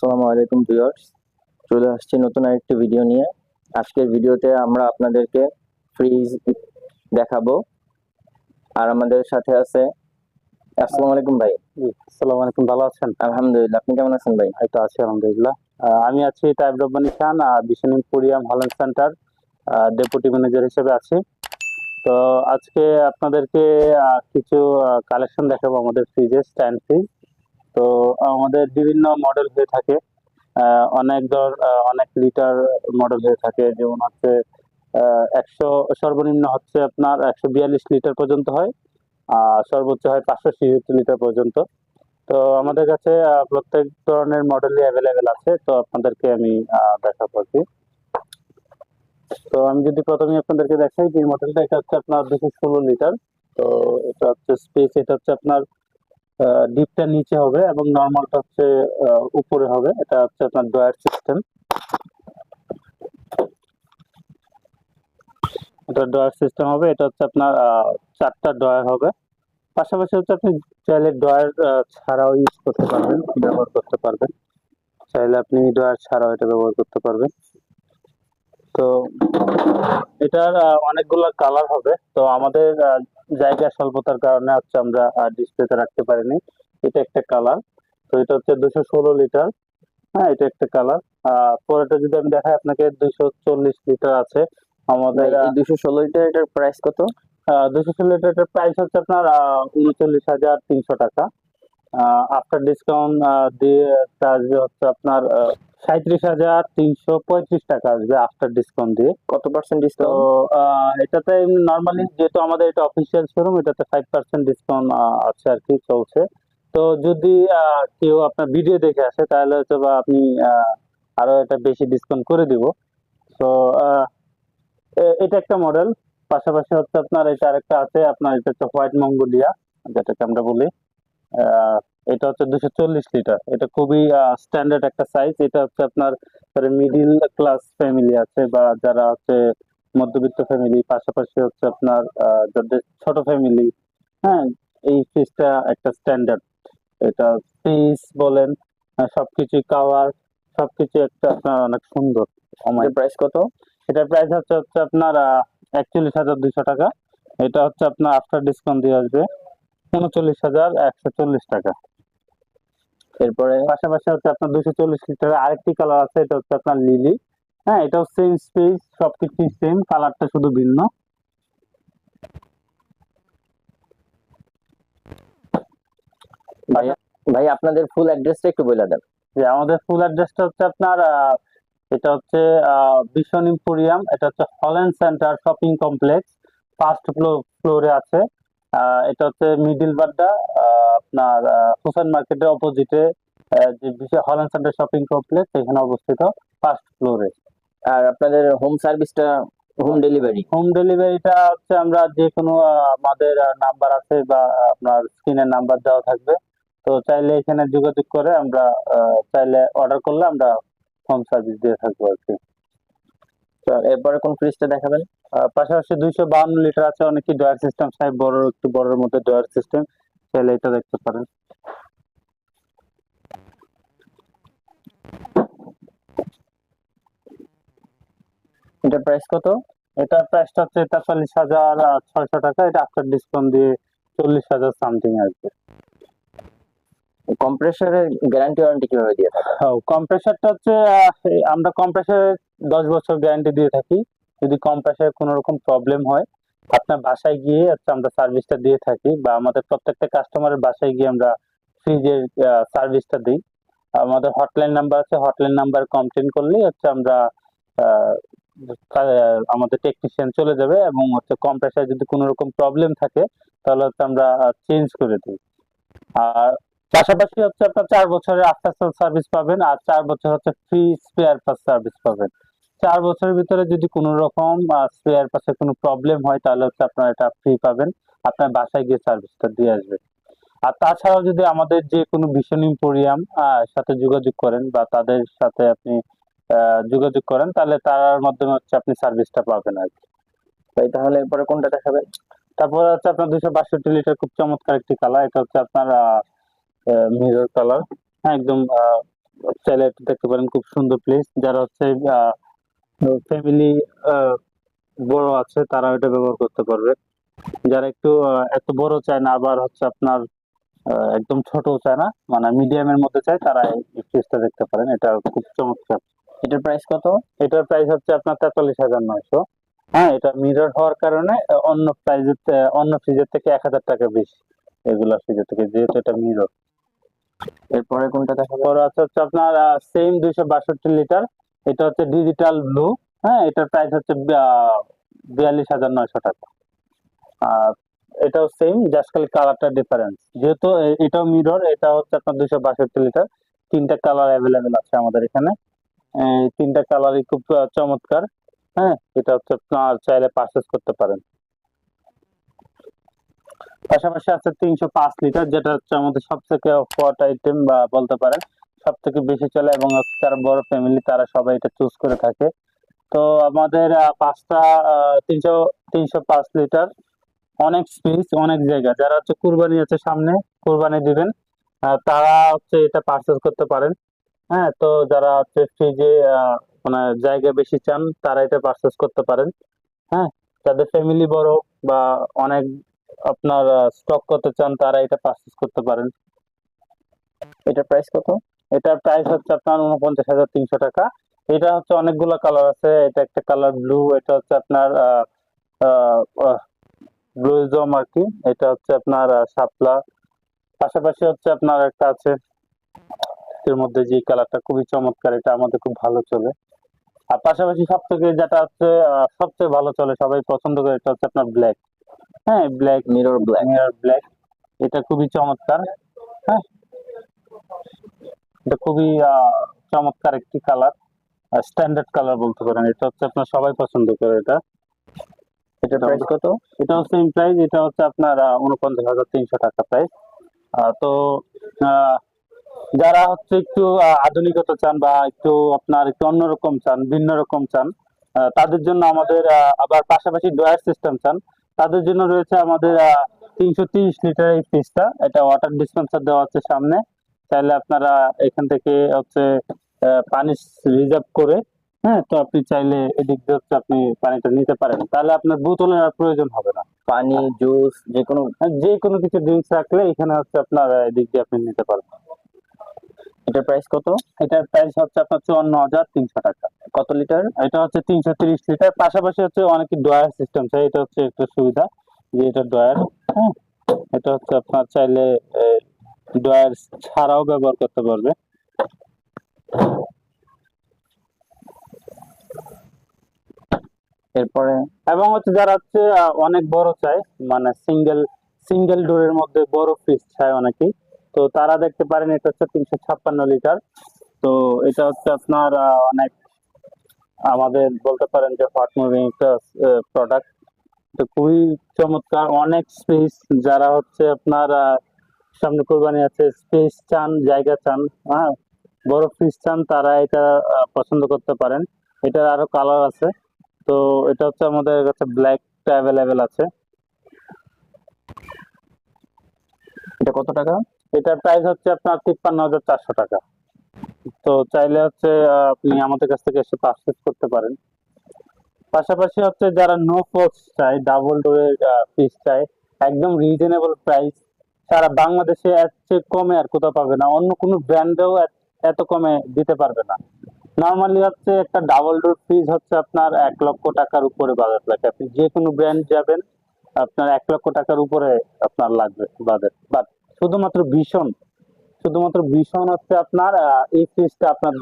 আসসালামু আলাইকুম ভিউয়ার্স চলে আসছি নতুন আরেকটি ভিডিও নিয়ে। আজকের ভিডিওতে আমরা আপনাদেরকে ফ্রিজ দেখাবো। আর আমাদের সাথে আছে আসসালামু আলাইকুম ভাই। আসসালামু আলাইকুম ভালো আছেন? আলহামদুলিল্লাহ আপনি কেমন আছেন ভাই? এই তো আছি আলহামদুলিল্লাহ। আমি আছি Taib Rabbani Khan Vision emporium Holland center deputy manager হিসেবে আছি। তো আজকে আপনাদেরকে কিছু কালেকশন দেখাবো আমাদের ফ্রিজের স্ট্যান্ড ফ্রিজ তো আমাদের বিভিন্ন মডেল হয়ে থাকে। অনেক ধর অনেক লিটার মডেল হয়ে থাকে। যেমন হচ্ছে একশো সর্বনিম্ন হচ্ছে আপনার একশো বিয়াল্লিশ লিটার পর্যন্ত হয় আর সর্বোচ্চ হয় পাঁচশো ছিষট্টি লিটার পর্যন্ত। তো আমাদের কাছে প্রত্যেক ধরনের মডেলই অ্যাভেলেবেল আছে। তো আপনাদেরকে আমি আহ, দেখাবো আর কি। তো আমি যদি প্রথমে আপনাদেরকে দেখাই যে মডেলটা এটা হচ্ছে আপনার দুশো ষোলো লিটার তো এটা হচ্ছে স্পেস এটা হচ্ছে আপনার ডিপটা নিচে হবে এবং নর্মালটা হচ্ছে উপরে হবে। এটা হচ্ছে আপনার ডয়ার সিস্টেম। এটা ডয়ার সিস্টেম হবে। এটা হচ্ছে আপনার চারটা ডয়ার হবে। পাশাপাশি হচ্ছে আপনি চাইলে ডয়ার ছাড়াও ইউজ করতে পারবেন, ব্যবহার করতে পারবেন। চাইলে আপনি ডয়ার ছাড়াও এটা ব্যবহার করতে পারবেন। তো এটার অনেকগুলো কালার হবে। তো আমাদের জায়গা স্বল্পতার কারণে হচ্ছে আমরা ডিসপ্লেতে রাখতে পারিনি। এটা একটা কালার তো এটা হচ্ছে দুশো ষোলো লিটার হ্যাঁ এটা একটা কালার পরেটা যদি আমি দেখাই আপনাকে দুশো চল্লিশ লিটার আছে। আমাদের দুশো ষোলো লিটার এটার প্রাইস কত? দুশো ষোলো লিটারের প্রাইস হচ্ছে আপনার উনচল্লিশ হাজার তিনশো টাকা। আফটার ডিসকাউন্ট দিয়ে আসবে হচ্ছে আপনার সাঁত্রিশ হাজার তিনশো পঁয়ত্রিশ টাকা আসবে আফটার ডিসকাউন্ট দিয়ে। কত পার্সেন্ট ডিসকাউন্ট এটাতে নর্মালি যেহেতু আমাদের এটা অফিসিয়াল শোরুম এটাতে ফাইভ পার্সেন্ট ডিসকাউন্ট আছে আর কি চলছে। তো যদি কেউ আপনার ভিডিও দেখে আসে তাহলে হয়তো বা আপনি আরও এটা বেশি ডিসকাউন্ট করে দিব। তো এটা একটা মডেল পাশাপাশি হচ্ছে আপনার এটা আরেকটা আছে আপনার এটা হচ্ছে হোয়াইট মঙ্গোলিয়া যেটাকে আমরা বলি। এটা হচ্ছে দুশো চল্লিশ লিটার। এটা খুবই স্ট্যান্ডার্ড একটা সাইজ এটা হচ্ছে আপনার মিডিল ক্লাস ফ্যামিলি আছে বা যারা হচ্ছে মধ্যবিত্ত ফ্যামিলি পাশাপাশি হচ্ছে আপনার যাদের ছোট ফ্যামিলি হ্যাঁ এই ফ্রিজটা একটা স্ট্যান্ডার্ড এটা পিস বলেন সবকিছু কাওয়ার সবকিছু একটা আপনার অনেক সুন্দর। প্রাইস কত? এটার প্রাইস হচ্ছে হচ্ছে আপনার একচল্লিশ হাজার দুইশো টাকা। এটা হচ্ছে আপনার আফটার ডিসকাউন্ট দিয়ে আসবে উনচল্লিশ হাজার একশো চল্লিশ টাকা। এরপরে পাশাপাশি হচ্ছে আপনার দুশো চল্লিশ লিটারের আরেকটি কালার আছে এটা হচ্ছে আপনার লিলি হ্যাঁ এটাও সেম স্পেস সবকিছু সেম কালারটা শুধু ভিন্ন। ভাই আপনাদের ফুল অ্যাড্রেসটা একটু বলে দেন। যে আমাদের ফুল অ্যাড্রেসটা হচ্ছে আপনার এটা হচ্ছে বিশন ইম্পোরিয়াম এটা হচ্ছে Holland center shopping complex first ফ্লোরে আছে। এটা হচ্ছে মিডিল বাড্ডা আপনার হোসেন মার্কেটের অপোজিটে যে বিশাল হল্যান্ড সেন্টার শপিং কমপ্লেক্স এখানে অবস্থিত ফার্স্ট ফ্লোরে আর আপনাদের হোম সার্ভিসটা হোম ডেলিভারি হোম ডেলিভারিটা হচ্ছে আমরা যে কোনো আমাদের নাম্বার আছে বা আপনার স্ক্রিনের নাম্বার দেওয়া থাকবে। তো চাইলে এখানে যোগাযোগ করে আমরা চাইলে অর্ডার করলে আমরা হোম সার্ভিস দিয়ে থাকব আর কি। এরপরে কোন ফ্রিজটা দেখাবেন? পাশাপাশি দুইশো বাউন্ন লিটার আছে অনেকে ডয়ার সিস্টেম সাহেব বড় একটু বড়ের মধ্যে ডয়ার সিস্টেম চাইলে এটা দেখতে পারেন। এটার প্রাইস কত? এটার প্রাইসটা হচ্ছে তেতাল্লিশ হাজার ছয়শো টাকা। এটা আফটার ডিসকাউন্ট দিয়ে চল্লিশ হাজার সামথিং আসবে কম্প্রেসারের গ্যারান্টি ওয়ারেন্টি কীভাবে দিয়ে থাকেন হ্যাঁ কম্প্রেসারটা হচ্ছে আমরা কম্প্রেসারের দশ বছর গ্যারান্টি দিয়ে থাকি। যদি কম্প্রেসারে কোনো রকম প্রবলেম হয় আপনার বাসায় গিয়ে হচ্ছে আমরা সার্ভিসটা দিয়ে থাকি বা আমাদের প্রত্যেকটা কাস্টমারের বাসায় গিয়ে আমরা ফ্রিজের সার্ভিসটা দিই। আমাদের হটলাইন নাম্বার আছে হটলাইন নাম্বার কমপ্লেন করলেই হচ্ছে আমরা আমাদের টেকনিশিয়ান চলে যাবে এবং হচ্ছে কম্প্রেসার যদি কোনো রকম প্রবলেম থাকে তাহলে হচ্ছে আমরা চেঞ্জ করে দিই। আর পাশাপাশি হচ্ছে আপনার চার বছরের আফটার সার্ভিস পাবেন আর চার বছর হচ্ছে ফ্রি স্পেয়ার পাস সার্ভিস পাবেন। চার বছরের ভিতরে যদি কোনো রকম স্পেয়ার পাসে কোনো প্রবলেম হয় তাহলে হচ্ছে আপনার এটা ফ্রি পাবেন। আপনার বাসায় গিয়ে সার্ভিসটা দিয়ে আসবে। আর তাছাড়াও যদি আমাদের যে কোনো ভীষণ ইম্পোরিয়াম সাথে যোগাযোগ করেন বা তাদের সাথে আপনি আহ, যোগাযোগ করেন তাহলে তার মাধ্যমে হচ্ছে আপনি সার্ভিসটা পাবেন আর কি। ভাই তাহলে এরপরে কোনটা দেখাবেন? তারপরে হচ্ছে আপনার দুশো বাষট্টি লিটার খুব চমৎকার একটি কালার এটা হচ্ছে আপনার মিরর কালার হ্যাঁ একদম চাইলে দেখতে পারেন। খুব সুন্দর প্লেস যারা হচ্ছে ফ্যামিলি বড় আছে তারা এটা ব্যবহার করতে পারবে। যারা একটু এত বড় চায় না আবার হচ্ছে আপনার আহ, একদম ছোট চায় না মানে মিডিয়ামের মধ্যে চায় তারা এই ফ্রিজটা দেখতে পারেন। এটা খুব চমৎকার। এটার প্রাইস কত? এটার প্রাইস হচ্ছে আপনার তেতাল্লিশ হাজার নয়শো। হ্যাঁ এটা মিরর হওয়ার কারণে অন্য প্রাইজের অন্য ফ্রিজের থেকে এক হাজার টাকা বেশি এগুলা ফ্রিজের থেকে যেহেতু এটা মিরর এরপরে কোনটা দেখাবো পরে আছে হচ্ছে আপনার সেম দুইশো বাষট্টি লিটার এটা হচ্ছে ডিজিটাল ব্লু হ্যাঁ? এটার প্রাইস হচ্ছে বিয়াল্লিশ হাজার নয়শো টাকা। আর এটাও সেম জাস্ট খালি কালারটা ডিফারেন্স যেহেতু এটাও মিরর এটা হচ্ছে আপনার দুইশো বাষট্টি লিটার তিনটা কালার অ্যাভেলেবেল আছে আমাদের এখানে। তিনটা কালারই খুব চমৎকার হ্যাঁ? এটা হচ্ছে আপনার চাইলে পারচেস করতে পারেন। পাশাপাশি আছে তিনশো পাঁচ লিটার যেটা হচ্ছে আমাদের সব থেকে হট আইটেম বা বলতে পারেন সব থেকে বেশি চলে এবং যারা বড় ফ্যামিলি তারা সবাই এটা চুজ করে থাকে। তো আমাদের পাঁচটা তিনশো তিনশো পাঁচ লিটার অনেক স্পেস অনেক জায়গা। যারা হচ্ছে কুরবানি আছে সামনে, কুরবানি দিবেন তারা হচ্ছে এটা পারচেস করতে পারেন। হ্যাঁ তো যারা হচ্ছে ফ্রিজে মানে জায়গা বেশি চান, তারা এটা পারচেস করতে পারেন। হ্যাঁ যাদের ফ্যামিলি বড় বা অনেক আপনার স্টক করতে চান, তারা এটা পারচেস করতে পারেন। এটার প্রাইস কত? এটার প্রাইস হচ্ছে আপনার উনপঞ্চাশ হাজার তিনশো টাকা। এটা হচ্ছে অনেকগুলো কালার আছে। এটা একটা কালার ব্লু এটা হচ্ছে আপনার ব্লুইজম আর কি এটা হচ্ছে আপনার শাপলা। পাশাপাশি হচ্ছে আপনার একটা আছে এর মধ্যে যে কালারটা খুবই চমৎকার এটা আমাদের খুব ভালো চলে। আর পাশাপাশি সব থেকে যেটা হচ্ছে সবচেয়ে ভালো চলে সবাই পছন্দ করে এটা হচ্ছে আপনার ব্ল্যাক হ্যাঁ black mirror black mirror black এটা খুবই চমৎকার। হ্যাঁ এটা খুবই চমৎকার একটি কালার স্ট্যান্ডার্ড কালার বলতে পারেন। এটা হচ্ছে আপনার সবাই পছন্দ করে এটা। এটার প্রাইস কত? এটা হচ্ছে প্রাইস এটা হচ্ছে আপনার উনপঞ্চাশ হাজার তিনশো টাকা প্রাইস তো যারা হচ্ছে একটু আধুনিকতা চান বা একটু আপনার একটু অন্যরকম চান ভিন্ন রকম চান তাদের জন্য আমাদের আবার পাশাপাশি ড্রয়ার সিস্টেম চান তাদের জন্য রয়েছে আমাদের তিনশো তিরিশ লিটার এই ফ্রিজটা এটা ওয়াটার ডিসপেন্সার দেওয়া আছে সামনে। চাইলে আপনারা এখান থেকে হচ্ছে পানি রিজার্ভ করে হ্যাঁ তো আপনি চাইলে এদিক দিয়ে আপনি পানিটা নিতে পারেন। তাহলে আপনার বোতলের আর প্রয়োজন হবে না। পানি জুস যে কোনো যে কোনো কিছু ড্রিঙ্কস রাখলে এখানে হচ্ছে আপনার এদিক দিয়ে আপনি নিতে পারবেন। এটার প্রাইস কত? এটার প্রাইস হচ্ছে আপনার চুয়ান্ন হাজার তিনশো টাকা। কত লিটার এটা হচ্ছে তিনশো তিরিশ লিটার পাশাপাশি হচ্ছে অনেকে ড্রয়ার সিস্টেম চাই। এটা হচ্ছে একটু সুবিধা যে এটা ড্রয়ার হ্যাঁ এটা হচ্ছে আপনার চাইলে ড্রয়ার ছাড়াও ব্যবহার করতে পারবে। এরপরে, এবং হচ্ছে যারা হচ্ছে অনেক বড় চায় মানে সিঙ্গেল সিঙ্গেল ডোরের মধ্যে বড় ফ্রিজ চায় অনেকেই, তো তারা দেখতে পারেন এটা হচ্ছে তিনশো ছাপ্পান্ন লিটার তো এটা হচ্ছে আপনার অনেক আমাদের বলতে পারেন যে হট মুভিং একটা প্রোডাক্ট তো খুবই চমৎকার, অনেক স্পেস যারা হচ্ছে আপনার সামনে কোরবানি আছে স্পেস চান, জায়গা চান হ্যাঁ? বড় ফ্রিজ চান, তারা এটা পছন্দ করতে পারেন। এটার আরও কালার আছে। তো এটা হচ্ছে আমাদের কাছে ব্ল্যাকটা অ্যাভেলেবেল আছে। এটা কত টাকা? এটার প্রাইস হচ্ছে আপনার তিপ্পান্ন হাজার চারশো টাকা। তো চাইলে হচ্ছে আপনি আমাদের কাছ থেকে এসে পারচেস করতে পারেন। পাশাপাশি হচ্ছে যারা নো ফোর্স চাই ডাবল ডোরের পিস চাই একদম রিজনেবল প্রাইস সারা বাংলাদেশে এর কমে আর কোথাও পাবে না। অন্য কোনো ব্র্যান্ডেও এত কমে দিতে পারবে না। নর্মালি হচ্ছে একটা ডাবল ডোর ফ্রিজ হচ্ছে আপনার এক লক্ষ টাকার উপরে বাজেট লাগে আপনি যে কোনো ব্র্যান্ড যাবেন, আপনার এক লক্ষ টাকার উপরে আপনার লাগবে বাজেট। বাট শুধুমাত্র ভীষণ শুধুমাত্র ভীষণ হচ্ছে আপনার এই ফ্রিজটা আপনার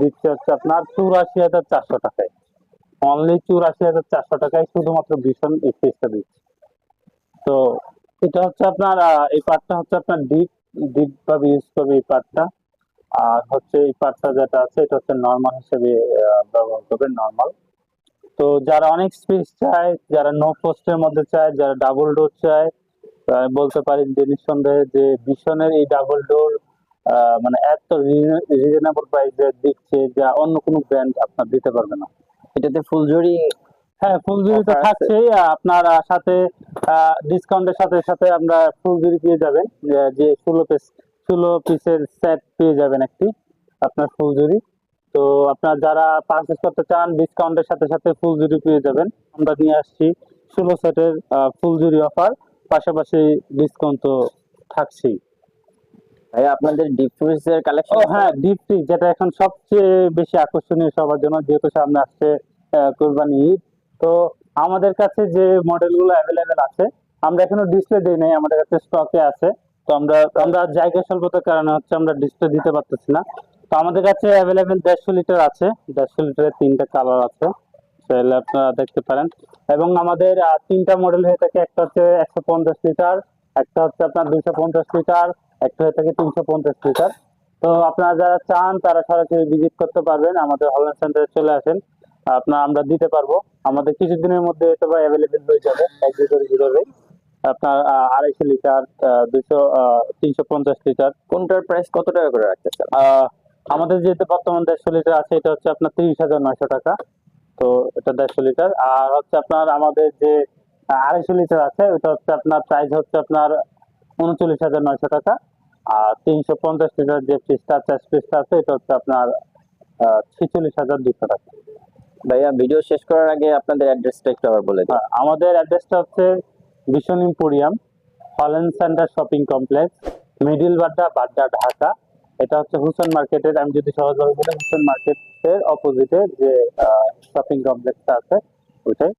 দিচ্ছে হচ্ছে আপনার চুরাশি হাজার চারশো টাকায়। অনলি চুরাশি হাজার চারশো টাকায় শুধুমাত্র ভীষণ এই ফ্রিজটা দিচ্ছে। তো এটা হচ্ছে আপনার এই পার্টটা হচ্ছে আপনার ডিপ ডিপ ভাবে ইউজ করবে এই পার্টটা আর হচ্ছে এই পার্টটা যেটা আছে, এটা হচ্ছে নর্মাল হিসেবে ব্যবহার করবে নর্মাল তো যারা অনেক স্পেস চায়, যারা নো পোস্টের মধ্যে চায়, যারা ডাবল ডোর চায় বলতে পারি যে নিঃসন্দেহে যে ভীষণের এই ডাবল ডোর মানে এত রিজনেবল প্রাইসে দিচ্ছে, যা অন্য কোনো ব্র্যান্ড আপনার দিতে পারবে না। এটাতে ফুলঝুরি হ্যাঁ ফুলজুরি তো? থাকছেই আপনার সাথে ডিসকাউন্টের সাথে সাথে আমরা ফুলজুরি পেয়ে যাবেন যে- ষোলো পিস ষোলো পিসের সেট পেয়ে যাবেন একটি আপনার ফুলঝুরি। তো আপনার যারা পারচেস করতে চান ডিসকাউন্টের সাথে সাথে ফুলঝুরি পেয়ে যাবেন। আমরা নিয়ে আসছি ষোলো সেটের ফুলঝুরি অফার পাশাপাশি ডিসকাউন্ট তো থাকছেই। ভাইয়া আপনাদের ডিপ ফ্রিজের ও কালেকশন হ্যাঁ ডিপ ফ্রিজ যেটা এখন সবচেয়ে বেশি আকর্ষণীয় সবার জন্য যেহেতু সামনে আসছে কোরবানি ঈদ। তো আমাদের কাছে যে মডেলগুলো অ্যাভেলেবেল আছে, আমরা এখনও ডিসপ্লে দিই নাই, আমাদের কাছে স্টকে আছে। তো আমরা আমরা জায়গা স্বল্পতার কারণে হচ্ছে আমরা ডিসপ্লে দিতে পারতেছি না। তো আমাদের কাছে অ্যাভেলেবেল দেড়শো লিটার আছে, দেড়শো লিটারের তিনটা কালার আছে, চাইলে আপনারা দেখতে পারেন। এবং আমাদের তিনটা মডেল হয়ে থাকে, একটা হচ্ছে একশো পঞ্চাশ লিটার একটা হচ্ছে আপনার দুইশো পঞ্চাশ লিটার একটা হয়ে থাকে তিনশো পঞ্চাশ লিটার তো আপনারা যারা চান, তারা সরাসরি ভিজিট করতে পারবেন। আমাদের হলন সেন্টারে চলে আসেন। আপনার আমরা দিতে পারব। আমাদের কিছুদিনের মধ্যে এটা অ্যাভেলেবেল হয়ে যাবে এক দুটোর ভিতরে আপনার আড়াইশো লিটার দুশো তিনশো পঞ্চাশ লিটার। কোনটার প্রাইস কত টাকা করে আহ, আমাদের বর্তমান দেড়শো লিটার আছে এটা হচ্ছে আপনার তিরিশ হাজার নয়শো টাকা। তো এটা দেড়শো লিটার। আর হচ্ছে আপনার আমাদের যে আড়াইশো লিটার আছে ওটা হচ্ছে আপনার প্রাইস হচ্ছে আপনার উনচল্লিশ হাজার নয়শো টাকা। আর তিনশো পঞ্চাশ লিটার যে ফ্রিজটা আছে স্পেসটা আছে এটা হচ্ছে আপনার ছেচল্লিশ হাজার দুশো টাকা। ভাইয়া ভিডিও শেষ করার আগে আপনাদের অ্যাড্রেসটা একটু আবার বলে দিন। হ্যাঁ, আমাদের অ্যাড্রেসটা হচ্ছে ভীষণ emporium fallen center shopping complex middle Badda Badda Dhaka এটা হচ্ছে হুসেন মার্কেটের আমি যদি সহজভাবে বলি হুসেন মার্কেটের অপোজিটে যে শপিং কমপ্লেক্সটা আছে ওইটাই।